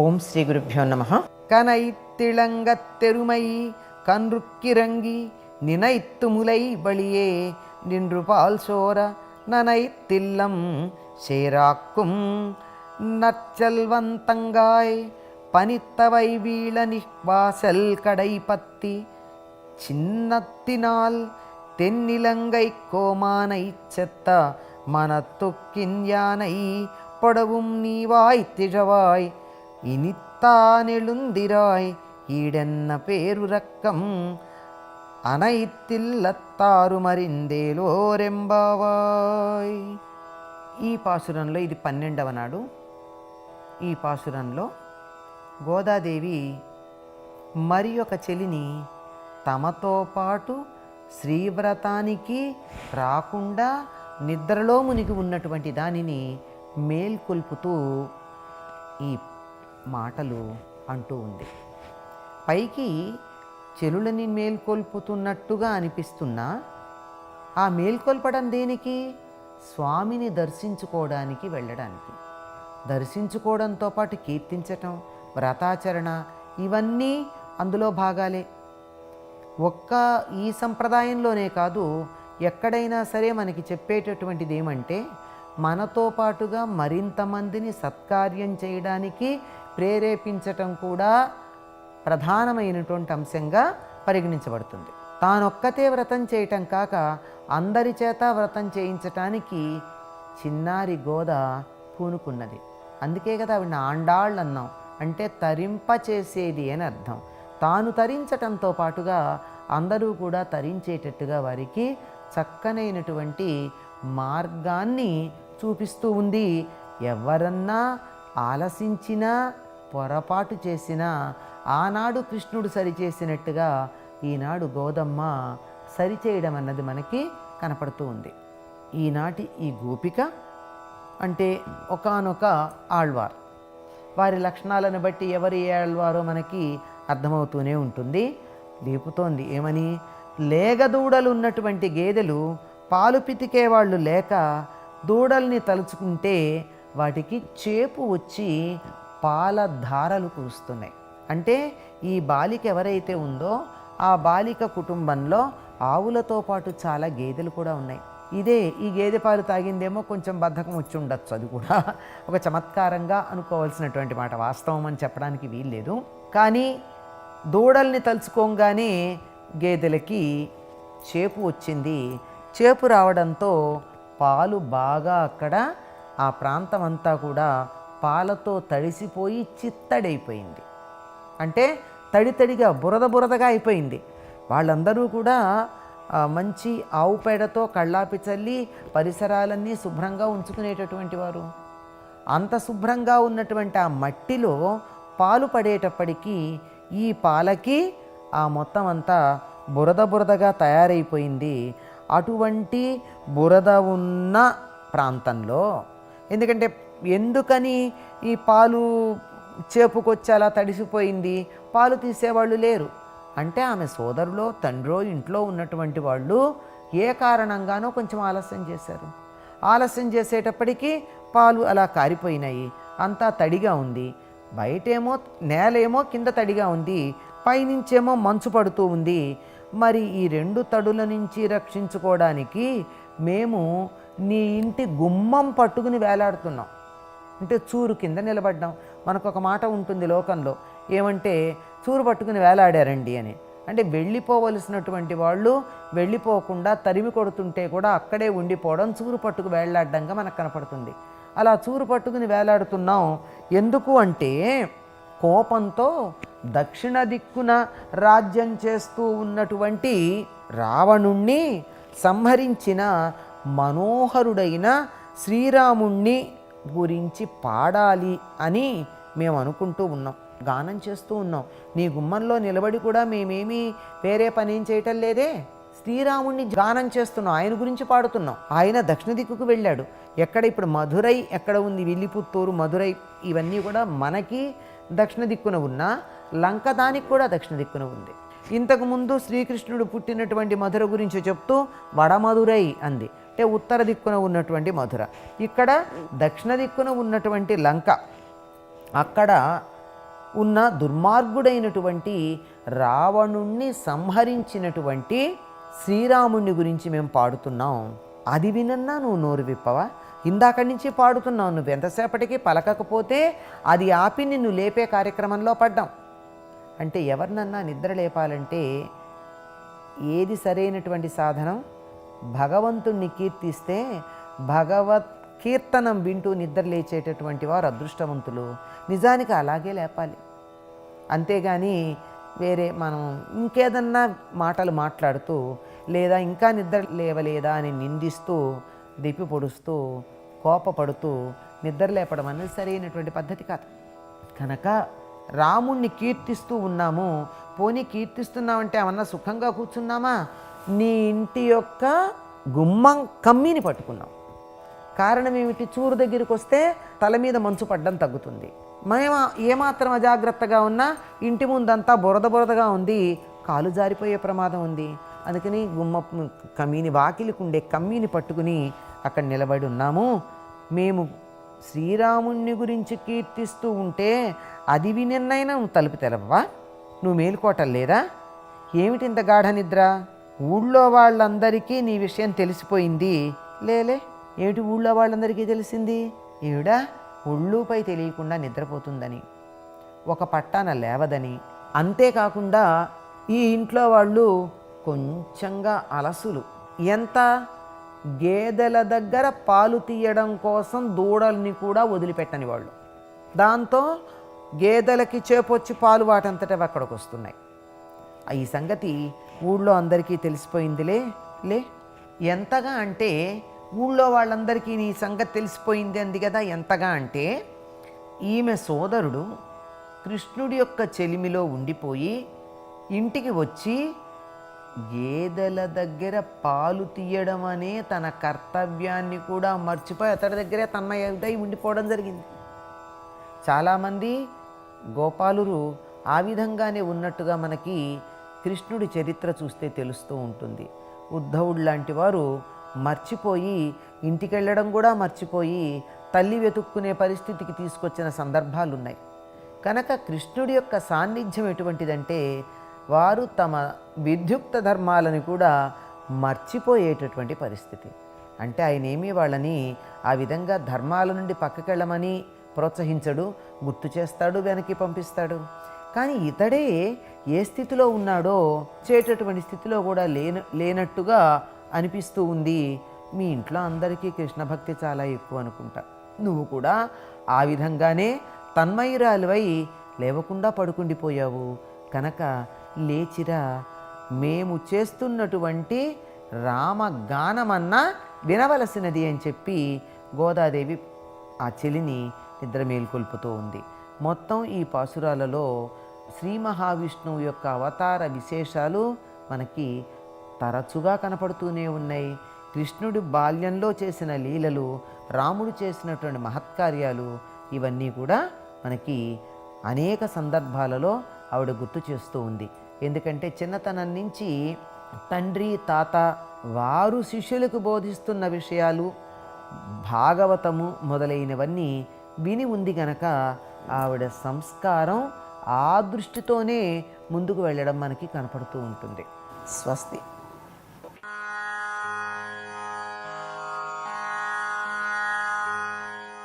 ஓம் ஸ்ரீ குருப்பியோ நமக கனை திளங்கத் தெருமை கன்றுக்கிறங்கி நினைத்து முலை வழியே நின்று பால் சோர நனைத்தில்லம் சேராக்கும் நற்செல்வன் தங்காய் பனித்தவை வீழ நிவாசல் கடை பத்தி சின்னத்தினால் தென்னிலங்கை கோமானை செத்த மனத்துக்கின் யானை படவும் நீவாய் திழவாய் ഇനിത്താനെളുന്തിരായ് ഈടെന്ന പേരുറക്കം అనయిత్తిల్లత్తారుమరిందేలోరెంబావాయ్ ఈ పాసురంలో ఇది పన్నెండవ నాడు ఈ పాసురంలో గోదాదేవి మరి ఒక చెలిని తమతో పాటు శ్రీవ్రతానికి రాకుండా నిద్రలో మునిగి ఉన్నటువంటి దానిని మేల్కొల్పుతూ ఈ మాటలు అంటూ ఉంది. పైకి చెలులని మేల్కొల్పుతున్నట్టుగా అనిపిస్తున్నా ఆ మేల్కొల్పడం దేనికి? స్వామిని దర్శించుకోవడానికి వెళ్ళడానికి. దర్శించుకోవడంతో పాటు కీర్తించటం వ్రతాచరణ ఇవన్నీ అందులో భాగాలే. ఒక్క ఈ సంప్రదాయంలోనే కాదు ఎక్కడైనా సరే మనకి చెప్పేటటువంటిది ఏమంటే మనతో పాటుగా మరింత మందిని సత్కార్యం చేయడానికి ప్రేరేపించటం కూడా ప్రధానమైనటువంటి అంశంగా పరిగణించబడుతుంది. తానొక్కతే వ్రతం చేయటం కాక అందరి చేత వ్రతం చేయించటానికి చిన్నారి గోద పూనుకున్నది. అందుకే కదా ఆవిడ ఆండాళ్ళు అన్నాం అంటే తరింప చేసేది అని అర్థం. తాను తరించటంతో పాటుగా అందరూ కూడా తరించేటట్టుగా వారికి చక్కనైనటువంటి మార్గాన్ని చూపిస్తూ ఉంది. ఎవరన్నా ఆలసించినా పొరపాటు చేసినా ఆనాడు కృష్ణుడు సరిచేసినట్టుగా ఈనాడు గోదమ్మ సరిచేయడం అన్నది మనకి కనపడుతూ ఉంది. ఈనాటి ఈ గోపిక అంటే ఒకానొక ఆళ్వార్. వారి లక్షణాలను బట్టి ఎవరు ఏ ఆళ్వారో మనకి అర్థమవుతూనే ఉంటుంది. లేపుతోంది. ఏమని? లేగదూడలు ఉన్నటువంటి గేదెలు పాలు పితికే వాళ్ళు లేక దూడల్ని తలుచుకుంటే వాటికి చేపు వచ్చి పాల ధారలు కురుస్తున్నాయి. అంటే ఈ బాలిక ఎవరైతే ఉందో ఆ బాలిక కుటుంబంలో ఆవులతో పాటు చాలా గేదెలు కూడా ఉన్నాయి. ఇదే ఈ గేదె పాలు తాగిందేమో కొంచెం బద్ధకం వచ్చి ఉండొచ్చు అది కూడా. ఒక చమత్కారంగా అనుకోవాల్సినటువంటి మాట వాస్తవం అని చెప్పడానికి వీల్లేదు. కానీ దూడల్ని తలుచుకోగానే గేదెలకి చేపు వచ్చింది. చేపు రావడంతో పాలు బాగా అక్కడ ఆ ప్రాంతం అంతా కూడా పాలతో తడిసిపోయి చిత్తడైపోయింది. అంటే తడి తడిగా బురద బురదగా అయిపోయింది. వాళ్ళందరూ కూడా మంచి ఆవు పేడతో కళ్ళాపి చల్లి పరిసరాలన్నీ శుభ్రంగా ఉంచుకునేటటువంటి వారు. అంత శుభ్రంగా ఉన్నటువంటి ఆ మట్టిలో పాలు పడేటప్పటికీ ఈ పాలకి ఆ మొత్తం అంతా బురద బురదగా తయారైపోయింది. అటువంటి బురద ఉన్న ప్రాంతంలో ఎందుకంటే ఎందుకని ఈ పాలు చేపుకొచ్చి అలా తడిసిపోయింది? పాలు తీసేవాళ్ళు లేరు. అంటే ఆమె సోదరులో తండ్రో ఇంట్లో ఉన్నటువంటి వాళ్ళు ఏ కారణంగానో కొంచెం ఆలస్యం చేశారు. ఆలస్యం చేసేటప్పటికీ పాలు అలా కారిపోయినాయి. అంతా తడిగా ఉంది. బయటేమో నేలేమో కింద తడిగా ఉంది. పైనుంచేమో మంచు పడుతూ ఉంది. మరి ఈ రెండు తడుల నుంచి రక్షించుకోవడానికి మేము నీ ఇంటి గుమ్మం పట్టుకుని వేలాడుతున్నాం. అంటే చూరు కింద నిలబడ్డాం. మనకు ఒక మాట ఉంటుంది లోకంలో ఏమంటే చూరు పట్టుకుని వేలాడారండి అని. అంటే వెళ్ళిపోవలసినటువంటి వాళ్ళు వెళ్ళిపోకుండా తరిమి కొడుతుంటే కూడా అక్కడే ఉండిపోవడం చూరు పట్టుకు వేలాడడంగా మనకు కనపడుతుంది. అలా చూరు పట్టుకుని వేలాడుతున్నాం. ఎందుకు అంటే కోపంతో దక్షిణ దిక్కున రాజ్యం చేస్తూ ఉన్నటువంటి రావణుణ్ణి సంహరించిన మనోహరుడైన శ్రీరాముణ్ణి గురించి పాడాలి అని మేము అనుకుంటూ ఉన్నాం. గానం చేస్తూ ఉన్నాం. నీ గుమ్మంలో నిలబడి కూడా మేమేమీ వేరే పని ఏం చేయటం లేదే. శ్రీరాముణ్ణి గానం చేస్తున్నాం. ఆయన గురించి పాడుతున్నాం. ఆయన దక్షిణ దిక్కుకు వెళ్ళాడు. ఎక్కడ ఇప్పుడు మధురై ఎక్కడ ఉంది విల్లిపుత్తూరు మధురై ఇవన్నీ కూడా మనకి దక్షిణ దిక్కున ఉన్న లంక దానికి కూడా దక్షిణ దిక్కున ఉంది. ఇంతకుముందు శ్రీకృష్ణుడు పుట్టినటువంటి మధుర గురించి చెప్తూ వడమధురై అంది. అంటే ఉత్తర దిక్కున ఉన్నటువంటి మధుర. ఇక్కడ దక్షిణ దిక్కున ఉన్నటువంటి లంక. అక్కడ ఉన్న దుర్మార్గుడైనటువంటి రావణుణ్ణి సంహరించినటువంటి శ్రీరాముణ్ణి గురించి మేము పాడుతున్నాం. అది వినన్నా నువ్వు నోరు విప్పవా? ఇందాక నుంచి పాడుతున్నావు నువ్వు. ఎంతసేపటికి పలకకపోతే అది ఆపి నిన్ను లేపే కార్యక్రమంలో పడ్డాం. అంటే ఎవరినన్నా నిద్ర లేపాలంటే ఏది సరైనటువంటి సాధనం? భగవంతుణ్ణి కీర్తిస్తే భగవత్ కీర్తనం వింటూ నిద్ర లేచేటటువంటి వారు అదృష్టవంతులు. నిజానికి అలాగే లేపాలి. అంతేగాని వేరే మనం ఇంకేదన్నా మాటలు మాట్లాడుతూ లేదా ఇంకా నిద్ర లేవలేదా అని నిందిస్తూ దిప్పి పొడుస్తూ కోపపడుతూ నిద్ర లేపడం అనేది సరైనటువంటి పద్ధతి కాదు. కనుక రాముణ్ణి కీర్తిస్తూ ఉన్నాము పోనీ కీర్తిస్తున్నామంటే ఏమన్నా సుఖంగా కూర్చున్నామా? నీ ఇంటి యొక్క గుమ్మం కమ్మిని పట్టుకున్నాం కారణం ఏమిటి? చూరు దగ్గరికి వస్తే తల మీద మంచు పడ్డం తగ్గుతుంది. మేము ఏమాత్రం అజాగ్రత్తగా ఉన్నా ఇంటి ముందంతా బురద బురదగా ఉంది కాలు జారిపోయే ప్రమాదం ఉంది. అందుకని గుమ్మ కమ్మీని వాకిలికి ఉండే కమ్మీని పట్టుకుని అక్కడ నిలబడి ఉన్నాము. మేము శ్రీరాముణ్ణి గురించి కీర్తిస్తూ ఉంటే అది వినిన్నైనా నువ్వు తలుపు తెలవా నువ్వు మేలుకోవటం లేదా? ఏమిటి ఇంత గాఢ నిద్ర? ఊళ్ళో వాళ్ళందరికీ నీ విషయం తెలిసిపోయింది. లేలే ఏమిటి ఊళ్ళో వాళ్ళందరికీ తెలిసింది? ఈవిడ ఒళ్ళుపై తెలియకుండా నిద్రపోతుందని ఒక పట్టాన లేవదని. అంతేకాకుండా ఈ ఇంట్లో వాళ్ళు కొంచెంగా అలసులు. ఎంత? గేదెల దగ్గర పాలు తీయడం కోసం దూడల్ని కూడా వదిలిపెట్టని వాళ్ళు. దాంతో గేదెలకి చేపొచ్చి పాలు వాటంతట అక్కడికి వస్తున్నాయి ఈ సంగతి ఊళ్ళో అందరికీ తెలిసిపోయిందిలే లే. ఎంతగా అంటే ఊళ్ళో వాళ్ళందరికీ నీ సంగతి తెలిసిపోయింది అంది కదా ఎంతగా అంటే ఈమె సోదరుడు కృష్ణుడి యొక్క చెలిమిలో ఉండిపోయి ఇంటికి వచ్చి గేదెల దగ్గర పాలు తీయడం అనే తన కర్తవ్యాన్ని కూడా మర్చిపోయి అతడి దగ్గరే తన్మయదై ఉండిపోవడం జరిగింది. చాలామంది గోపాలురు ఆ విధంగానే ఉన్నట్టుగా మనకి కృష్ణుడి చరిత్ర చూస్తే తెలుస్తూ ఉంటుంది. ఉద్ధవుడు లాంటి వారు మర్చిపోయి ఇంటికి వెళ్ళడం కూడా మర్చిపోయి తల్లి వెతుక్కునే పరిస్థితికి తీసుకొచ్చిన సందర్భాలు ఉన్నాయి కనుక కృష్ణుడి యొక్క సాన్నిధ్యం ఎటువంటిదంటే వారు తమ విద్యుక్త ధర్మాలను కూడా మర్చిపోయేటటువంటి పరిస్థితి. అంటే ఆయన ఏమీ వాళ్ళని ఆ విధంగా ధర్మాల నుండి పక్కకెళ్ళమని ప్రోత్సహించడు గుర్తు చేస్తాడు వెనక్కి పంపిస్తాడు. కానీ ఇతడే ఏ స్థితిలో ఉన్నాడో చేటటువంటి స్థితిలో కూడా లేన లేనట్టుగా అనిపిస్తూ ఉంది. మీ ఇంట్లో అందరికీ కృష్ణ భక్తి చాలా ఎక్కువ అనుకుంటా. నువ్వు కూడా ఆ విధంగానే తన్మయురాలువై లేవకుండా పడుకుండిపోయావు. కనుక లేచిరా. మేము చేస్తున్నటువంటి రామగానమన్నా వినవలసినది అని చెప్పి గోదాదేవి ఆ చెలిని నిద్ర మేల్కొల్పుతూ ఉంది. మొత్తం ఈ పాసురాలలో శ్రీ మహావిష్ణువు యొక్క అవతార విశేషాలు మనకి తరచుగా కనపడుతూనే ఉన్నాయి. కృష్ణుడి బాల్యంలో చేసిన లీలలు రాముడు చేసినటువంటి మహత్కార్యాలు ఇవన్నీ కూడా మనకి అనేక సందర్భాలలో ఆవిడ గుర్తు చేస్తూ ఉంది. ఎందుకంటే చిన్నతనం నుంచి తండ్రి తాత వారు శిష్యులకు బోధిస్తున్న విషయాలు భాగవతము మొదలైనవన్నీ విని ఉంది గనక ఆవిడ సంస్కారం ఆ దృష్టితోనే ముందుకు వెళ్ళడం మనకి కనపడుతూ ఉంటుంది. స్వస్తి.